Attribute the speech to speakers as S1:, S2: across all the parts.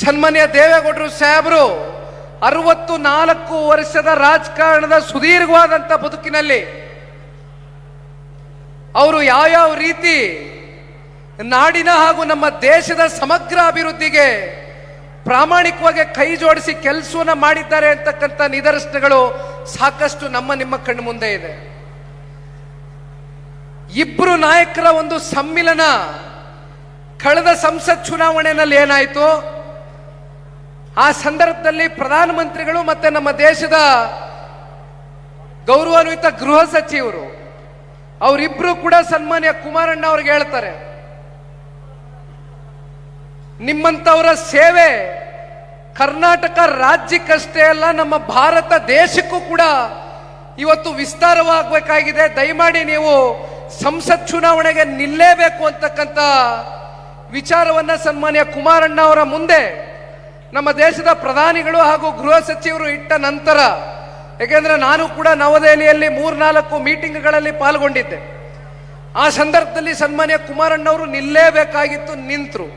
S1: ಸನ್ಮಾನ್ಯ ದೇವೇಗೌಡರು ಸಾಹೇಬರು, ಅರವತ್ತು ನಾಲ್ಕು ವರ್ಷದ ರಾಜಕಾರಣದ ಸುದೀರ್ಘವಾದಂಥ ಬದುಕಿನಲ್ಲಿ ಅವರು ಯಾವ್ಯಾವ ರೀತಿ ನಾಡಿನ ಹಾಗೂ ನಮ್ಮ ದೇಶದ ಸಮಗ್ರ ಅಭಿವೃದ್ಧಿಗೆ ಪ್ರಾಮಾಣಿಕವಾಗಿ ಕೈ ಜೋಡಿಸಿ ಕೆಲಸವನ್ನು ಮಾಡಿದ್ದಾರೆ ಅಂತಕ್ಕಂಥ ನಿದರ್ಶನಗಳು ಸಾಕಷ್ಟು ನಮ್ಮ ನಿಮ್ಮ ಕಣ್ಣು ಮುಂದೆ ಇದೆ. ಇಬ್ಬರು ನಾಯಕರ ಒಂದು ಸಮ್ಮಿಲನ ಕಳೆದ ಸಂಸತ್ ಚುನಾವಣೆಯಲ್ಲಿ ಏನಾಯಿತು? ಆ ಸಂದರ್ಭದಲ್ಲಿ ಪ್ರಧಾನಮಂತ್ರಿಗಳು ಮತ್ತೆ ನಮ್ಮ ದೇಶದ ಗೌರವಾನ್ವಿತ ಗೃಹ ಸಚಿವರು, ಅವರಿಬ್ರು ಕೂಡ ಸನ್ಮಾನ್ಯ ಕುಮಾರಣ್ಣ ಅವ್ರಿಗೆ ಹೇಳ್ತಾರೆ, ನಿಮ್ಮಂಥವರ ಸೇವೆ ಕರ್ನಾಟಕ ರಾಜ್ಯಕ್ಕಷ್ಟೇ ಅಲ್ಲ, ನಮ್ಮ ಭಾರತ ದೇಶಕ್ಕೂ ಕೂಡ ಇವತ್ತು ವಿಸ್ತಾರವಾಗಬೇಕಾಗಿದೆ. ದಯಮಾಡಿ ನೀವು ಸಂಸತ್ ಚುನಾವಣೆಗೆ ನಿಲ್ಲೇಬೇಕು ಅಂತಕ್ಕಂಥ ವಿಚಾರವನ್ನ ಸನ್ಮಾನ್ಯ ಕುಮಾರಣ್ಣ ಅವರ ಮುಂದೆ ನಮ್ಮ ದೇಶದ ಪ್ರಧಾನಿಗಳು ಹಾಗೂ ಗೃಹ ಸಚಿವರು ಇಟ್ಟ ನಂತರ, ಏಕೆಂದರೆ ನಾನು ಕೂಡ ನವದೆಹಲಿಯಲ್ಲಿ ಮೂರ್ನಾಲ್ಕು ಮೀಟಿಂಗ್ಗಳಲ್ಲಿ ಪಾಲ್ಗೊಂಡಿದ್ದೆ. ಆ ಸಂದರ್ಭದಲ್ಲಿ ಸನ್ಮಾನ್ಯ ಕುಮಾರಣ್ಣವರು ನಿಲ್ಲೇಬೇಕಾಗಿತ್ತು, ನಿಂತರು.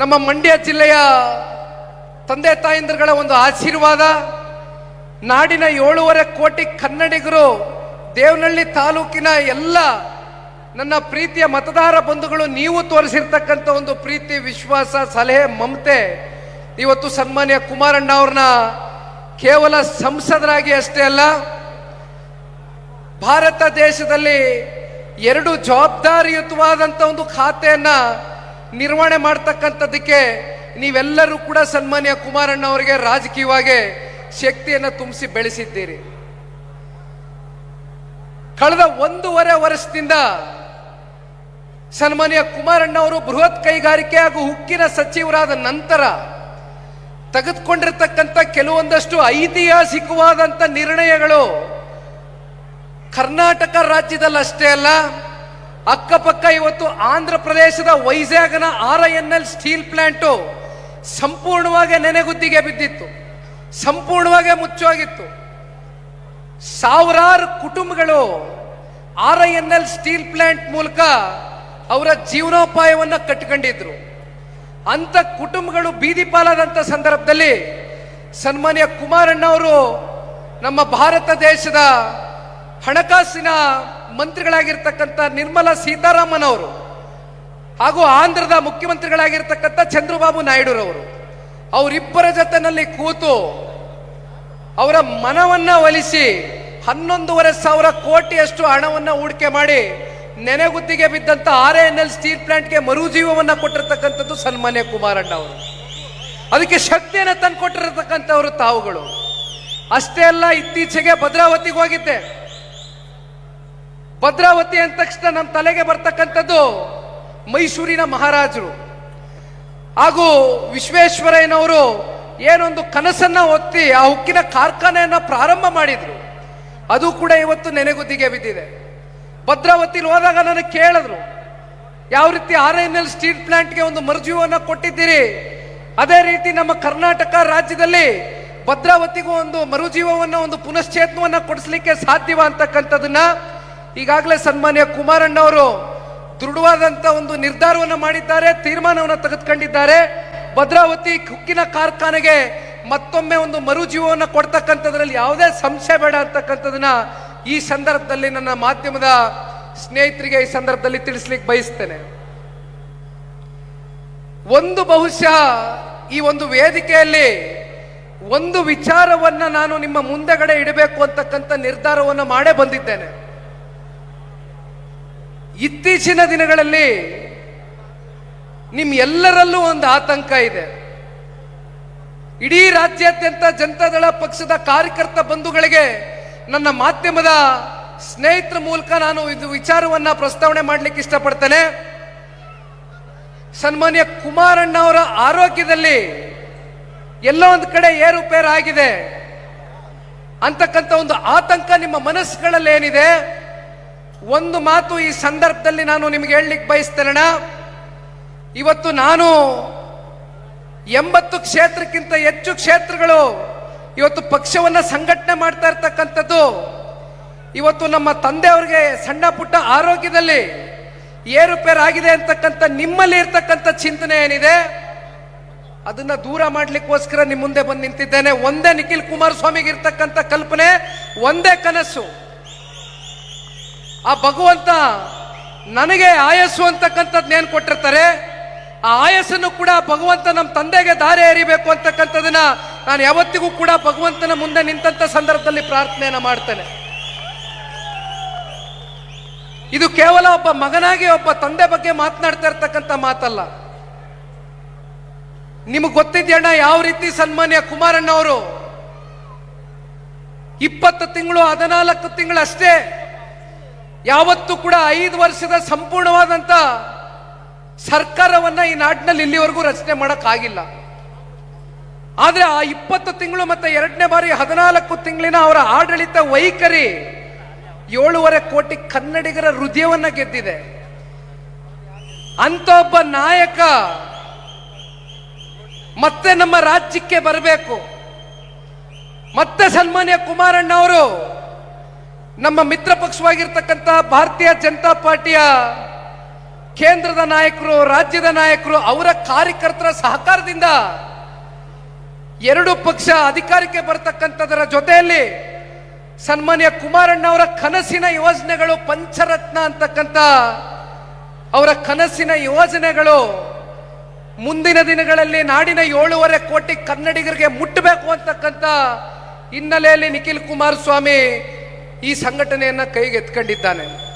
S1: ನಮ್ಮ ಮಂಡ್ಯ ಜಿಲ್ಲೆಯ ತಂದೆ ತಾಯಂದಿರುಗಳ ಒಂದು ಆಶೀರ್ವಾದ, ನಾಡಿನ ಏಳೂವರೆ ಕೋಟಿ ಕನ್ನಡಿಗರು ದೇವನಹಳ್ಳಿ ತಾಲೂಕಿನ ಎಲ್ಲ ನನ್ನ ಪ್ರೀತಿಯ ಮತದಾರ ಬಂಧುಗಳು, ನೀವು ತೋರಿಸಿರ್ತಕ್ಕಂಥ ಒಂದು ಪ್ರೀತಿ, ವಿಶ್ವಾಸ, ಸಲಹೆ, ಮಮತೆ, ಇವತ್ತು ಸನ್ಮಾನ್ಯ ಕುಮಾರಣ್ಣ ಅವ್ರನ್ನ ಕೇವಲ ಸಂಸದರಾಗಿ ಅಷ್ಟೇ ಅಲ್ಲ, ಭಾರತ ದೇಶದಲ್ಲಿ ಎರಡು ಜವಾಬ್ದಾರಿಯುತವಾದಂಥ ಒಂದು ಖಾತೆಯನ್ನ ನಿರ್ವಹಣೆ ಮಾಡ್ತಕ್ಕಂಥದ್ದಕ್ಕೆ ನೀವೆಲ್ಲರೂ ಕೂಡ ಸನ್ಮಾನ್ಯ ಕುಮಾರಣ್ಣ ಅವರಿಗೆ ರಾಜಕೀಯವಾಗಿ ಶಕ್ತಿಯನ್ನು ತುಂಬಿಸಿ ಬೆಳೆಸಿದ್ದೀರಿ. ಕಳೆದ ಒಂದೂವರೆ ವರ್ಷದಿಂದ ಸನ್ಮಾನ್ಯ ಕುಮಾರಣ್ಣ ಅವರು ಬೃಹತ್ ಕೈಗಾರಿಕೆ ಹಾಗೂ ಉಕ್ಕಿನ ಸಚಿವರಾದ ನಂತರ ತೆಗೆದುಕೊಂಡಿರ್ತಕ್ಕಂಥ ಕೆಲವೊಂದಷ್ಟು ಐತಿಹಾಸಿಕವಾದಂಥ ನಿರ್ಣಯಗಳು ಕರ್ನಾಟಕ ರಾಜ್ಯದಲ್ಲಿ ಅಷ್ಟೇ ಅಲ್ಲ, ಅಕ್ಕಪಕ್ಕ ಇವತ್ತು ಆಂಧ್ರ ಪ್ರದೇಶದ ವೈಜಾಗ್ನ R N L steel plant ಸಂಪೂರ್ಣವಾಗಿ ನೆನೆಗುದ್ದಿಗೆ ಬಿದ್ದಿತ್ತು, ಸಂಪೂರ್ಣವಾಗಿ ಮುಚ್ಚೋಗಿತ್ತು ಸಾವಿರಾರು ಕುಟುಂಬಗಳು R I N L steel plant ಮೂಲಕ ಅವರ ಜೀವನೋಪಾಯವನ್ನು ಕಟ್ಟಿಕೊಂಡಿದ್ರು. ಅಂತ ಕುಟುಂಬಗಳು ಬೀದಿ ಪಾಲಾದಂಥ ಸಂದರ್ಭದಲ್ಲಿ ಸನ್ಮಾನ್ಯ ಕುಮಾರಣ್ಣ ಅವರು ನಮ್ಮ ಭಾರತ ದೇಶದ ಹಣಕಾಸಿನ ಮಂತ್ರಿಗಳಾಗಿರ್ತಕ್ಕಂಥ ನಿರ್ಮಲಾ ಸೀತಾರಾಮನ್ ಅವರು ಹಾಗೂ ಆಂಧ್ರದ ಮುಖ್ಯಮಂತ್ರಿಗಳಾಗಿರ್ತಕ್ಕಂಥ ಚಂದ್ರಬಾಬು ನಾಯ್ಡುರವರು, ಅವರಿಬ್ಬರ ಜೊತೆನಲ್ಲಿ ಕೂತು ಅವರ ಮನವನ್ನ ಒಲಿಸಿ ಹನ್ನೊಂದೂವರೆ ಸಾವಿರ ಕೋಟಿಯಷ್ಟು ಹಣವನ್ನ ಹೂಡಿಕೆ ಮಾಡಿ ನೆನೆಗುದ್ದಿಗೆ ಬಿದ್ದಂತ ಆರ್ ಎನ್ ಎಲ್ ಸ್ಟೀಲ್ ಪ್ಲಾಂಟ್ಗೆ ಮರುಜೀವವನ್ನ ಕೊಟ್ಟಿರ್ತಕ್ಕಂಥದ್ದು ಸನ್ಮಾನ್ಯ ಕುಮಾರಣ್ಣ ಅವರು ಅದಕ್ಕೆ ಶಕ್ತಿಯನ್ನು ತಂದುಕೊಟ್ಟಿರತಕ್ಕಂಥವರು ತಾವುಗಳು. ಅಷ್ಟೇ ಅಲ್ಲ, ಇತ್ತೀಚೆಗೆ ಭದ್ರಾವತಿಗೆ ಹೋಗಿದ್ದೆ. ಭದ್ರಾವತಿ ಅಂದ ತಕ್ಷಣ ನಮ್ಮ ತಲೆಗೆ ಬರ್ತಕ್ಕಂಥದ್ದು ಮೈಸೂರಿನ ಮಹಾರಾಜರು. ಹಾಗೂ ವಿಶ್ವೇಶ್ವರಯ್ಯನವರು ಏನೊಂದು ಕನಸನ್ನ ಒತ್ತಿ ಆ ಉಕ್ಕಿನ ಕಾರ್ಖಾನೆಯನ್ನ ಪ್ರಾರಂಭ ಮಾಡಿದ್ರು. ಅದು ಕೂಡ ಇವತ್ತು ನೆನೆಗುದ್ದಿಗೆ ಬಿದ್ದಿದೆ. ಭದ್ರಾವತಿಲಿ ಹೋದಾಗ ನನಗೆ ಕೇಳಿದ್ರು, ಯಾವ ರೀತಿ ಆರ್ ಎನ್ ಎಲ್ ಸ್ಟೀಲ್ ಪ್ಲಾಂಟ್ಗೆ ಒಂದು ಮರುಜೀವನ ಕೊಟ್ಟಿದ್ದೀರಿ? ಅದೇ ರೀತಿ ನಮ್ಮ ಕರ್ನಾಟಕ ರಾಜ್ಯದಲ್ಲಿ ಭದ್ರಾವತಿಗೂ ಒಂದು ಮರುಜೀವವನ್ನ, ಒಂದು ಪುನಶ್ಚೇತನವನ್ನ ಕೊಡಿಸ್ಲಿಕ್ಕೆ ಸಾಧ್ಯವ? ಅಂತಕ್ಕಂಥದನ್ನ ಈಗಾಗಲೇ ಸನ್ಮಾನ್ಯ ಕುಮಾರಣ್ಣ ಅವರು ದೃಢವಾದಂತ ಒಂದು ನಿರ್ಧಾರವನ್ನು ಮಾಡಿದ್ದಾರೆ, ತೀರ್ಮಾನವನ್ನು ತೆಗೆದುಕೊಂಡಿದ್ದಾರೆ. ಭದ್ರಾವತಿ ಕುಕ್ಕಿನ ಕಾರ್ಖಾನೆಗೆ ಮತ್ತೊಮ್ಮೆ ಒಂದು ಮರುಜೀವವನ್ನು ಕೊಡ್ತಕ್ಕಂಥದ್ರಲ್ಲಿ ಯಾವುದೇ ಸಂಶಯ ಬೇಡ ಅಂತಕ್ಕಂಥದನ್ನ ಈ ಸಂದರ್ಭದಲ್ಲಿ ನನ್ನ ಮಾಧ್ಯಮದ ಸ್ನೇಹಿತರಿಗೆ ಈ ಸಂದರ್ಭದಲ್ಲಿ ತಿಳಿಸ್ಲಿಕ್ಕೆ ಬಯಸ್ತೇನೆ. ಒಂದು ಬಹುಶಃ ಈ ಒಂದು ವೇದಿಕೆಯಲ್ಲಿ ಒಂದು ವಿಚಾರವನ್ನ ನಾನು ನಿಮ್ಮ ಮುಂದೆಗಡೆ ಇಡಬೇಕು ಅಂತಕ್ಕಂಥ ನಿರ್ಧಾರವನ್ನು ಮಾಡೇ ಬಂದಿದ್ದೇನೆ. ಇತ್ತೀಚಿನ ದಿನಗಳಲ್ಲಿ ನಿಮ್ ಎಲ್ಲರಲ್ಲೂ ಒಂದು ಆತಂಕ ಇದೆ. ಇಡೀ ರಾಜ್ಯಾದ್ಯಂತ ಜನತಾದಳ ಪಕ್ಷದ ಕಾರ್ಯಕರ್ತ ಬಂಧುಗಳಿಗೆ ನನ್ನ ಮಾಧ್ಯಮದ ಸ್ನೇಹಿತರ ಮೂಲಕ ನಾನು ಇದು ವಿಚಾರವನ್ನ ಪ್ರಸ್ತಾವನೆ ಮಾಡಲಿಕ್ಕೆ ಇಷ್ಟಪಡ್ತೇನೆ. ಸನ್ಮಾನ್ಯ ಕುಮಾರಣ್ಣ ಅವರ ಆರೋಗ್ಯದಲ್ಲಿ ಎಲ್ಲೋ ಒಂದು ಕಡೆ ಏರುಪೇರು ಆಗಿದೆ. ಅಂತಕ್ಕಂಥ ಒಂದು ಆತಂಕ ನಿಮ್ಮ ಮನಸ್ಸುಗಳಲ್ಲಿ ಏನಿದೆ? ಒಂದು ಮಾತು ಈ ಸಂದರ್ಭದಲ್ಲಿ ನಾನು ನಿಮಗೆ ಹೇಳಲಿಕ್ಕೆ ಬಯಸ್ತೇನೆ ಇವತ್ತು ನಾನು ಎಂಬತ್ತು ಕ್ಷೇತ್ರಕ್ಕಿಂತ ಹೆಚ್ಚು ಕ್ಷೇತ್ರಗಳು ಇವತ್ತು ಪಕ್ಷವನ್ನ ಸಂಘಟನೆ ಮಾಡ್ತಾ ಇರ್ತಕ್ಕಂಥದ್ದು, ಇವತ್ತು ನಮ್ಮ ತಂದೆಯವ್ರಿಗೆ ಸಣ್ಣ ಪುಟ್ಟ ಆರೋಗ್ಯದಲ್ಲಿ ಏರುಪೇರಾಗಿದೆ ಅಂತಕ್ಕಂಥ ನಿಮ್ಮಲ್ಲಿ ಇರ್ತಕ್ಕಂಥ ಚಿಂತನೆ ಏನಿದೆ, ಅದನ್ನ ದೂರ ಮಾಡ್ಲಿಕ್ಕೋಸ್ಕರ ನಿಮ್ಮ ಮುಂದೆ ಬಂದು ನಿಂತಿದ್ದೇನೆ. ಒಂದೇ ನಿಖಿಲ್ ಕುಮಾರಸ್ವಾಮಿಗೆ ಇರ್ತಕ್ಕಂಥ ಕಲ್ಪನೆ, ಒಂದೇ ಕನಸು. ಆ ಭಗವಂತ ನನಗೆ ಆಯಸ್ಸು ಅಂತಕ್ಕಂಥದ್ದು ಏನ್ ಕೊಟ್ಟಿರ್ತಾರೆ? ಆ ಆಯಸ್ಸನ್ನು ಕೂಡ ಭಗವಂತ ನಮ್ಮ ತಂದೆಗೆ ದಾರಿ ಎರಿಬೇಕು ಅಂತಕ್ಕಂಥದನ್ನ ನಾನು ಯಾವತ್ತಿಗೂ ಕೂಡ ಭಗವಂತನ ಮುಂದೆ ನಿಂತಂತ ಸಂದರ್ಭದಲ್ಲಿ ಪ್ರಾರ್ಥನೆಯನ್ನು ಮಾಡ್ತೇನೆ. ಇದು ಕೇವಲ ಒಬ್ಬ ಮಗನಾಗಿ ಒಬ್ಬ ತಂದೆ ಬಗ್ಗೆ ಮಾತನಾಡ್ತಾ ಇರ್ತಕ್ಕಂಥ ಮಾತಲ್ಲ. ನಿಮಗೆ ಗೊತ್ತಿದ್ಯಣ್ಣ ಯಾವ ರೀತಿ ಸನ್ಮಾನ್ಯ ಕುಮಾರಣ್ಣ ಅವರು ಇಪ್ಪತ್ತು ತಿಂಗಳು, ಹದಿನಾಲ್ಕು ತಿಂಗಳು ಅಷ್ಟೇ ಯಾವತ್ತೂ ಕೂಡ ಐದು ವರ್ಷದ ಸಂಪೂರ್ಣವಾದಂತ ಸರ್ಕಾರವನ್ನ ಈ ನಾಡಿನಲ್ಲಿ ಇಲ್ಲಿವರೆಗೂ ರಚನೆ ಮಾಡಕ್ಕಾಗಿಲ್ಲ. ಆದ್ರೆ ಆ ಇಪ್ಪತ್ತು ತಿಂಗಳು ಮತ್ತೆ ಎರಡನೇ ಬಾರಿ ಹದಿನಾಲ್ಕು ತಿಂಗಳಿನ ಅವರ ಆಡಳಿತ ವೈಖರಿ ಏಳೂವರೆ ಕೋಟಿ ಕನ್ನಡಿಗರ ಹೃದಯವನ್ನ ಗೆದ್ದಿದೆ. ಅಂತ ಒಬ್ಬ ನಾಯಕ ಮತ್ತೆ ನಮ್ಮ ರಾಜ್ಯಕ್ಕೆ ಬರಬೇಕು. ಮತ್ತೆ ಸನ್ಮಾನ್ಯ ಕುಮಾರಣ್ಣ ಅವರು ನಮ್ಮ ಮಿತ್ರ ಪಕ್ಷವಾಗಿರ್ತಕ್ಕಂಥ ಭಾರತೀಯ ಜನತಾ ಪಾರ್ಟಿಯ ಕೇಂದ್ರದ ನಾಯಕರು, ರಾಜ್ಯದ ನಾಯಕರು, ಅವರ ಕಾರ್ಯಕರ್ತರ ಸಹಕಾರದಿಂದ ಎರಡು ಪಕ್ಷ ಅಧಿಕಾರಕ್ಕೆ ಬರ್ತಕ್ಕಂಥದರ ಜೊತೆಯಲ್ಲಿ ಸನ್ಮಾನ್ಯ ಕುಮಾರಣ್ಣ ಅವರ ಕನಸಿನ ಯೋಜನೆಗಳು ಪಂಚರತ್ನ ಅಂತಕ್ಕಂಥ ಅವರ ಕನಸಿನ ಯೋಜನೆಗಳು ಮುಂದಿನ ದಿನಗಳಲ್ಲಿ ನಾಡಿನ ಏಳೂವರೆ ಕೋಟಿ ಕನ್ನಡಿಗರಿಗೆ ಮುಟ್ಟಬೇಕು ಅಂತಕ್ಕಂಥ ಹಿನ್ನೆಲೆಯಲ್ಲಿ ನಿಖಿಲ್ ಕುಮಾರಸ್ವಾಮಿ ಈ ಸಂಘಟನೆಯನ್ನ ಕೈಗೆತ್ಕೊಂಡಿದ್ದಾನೆ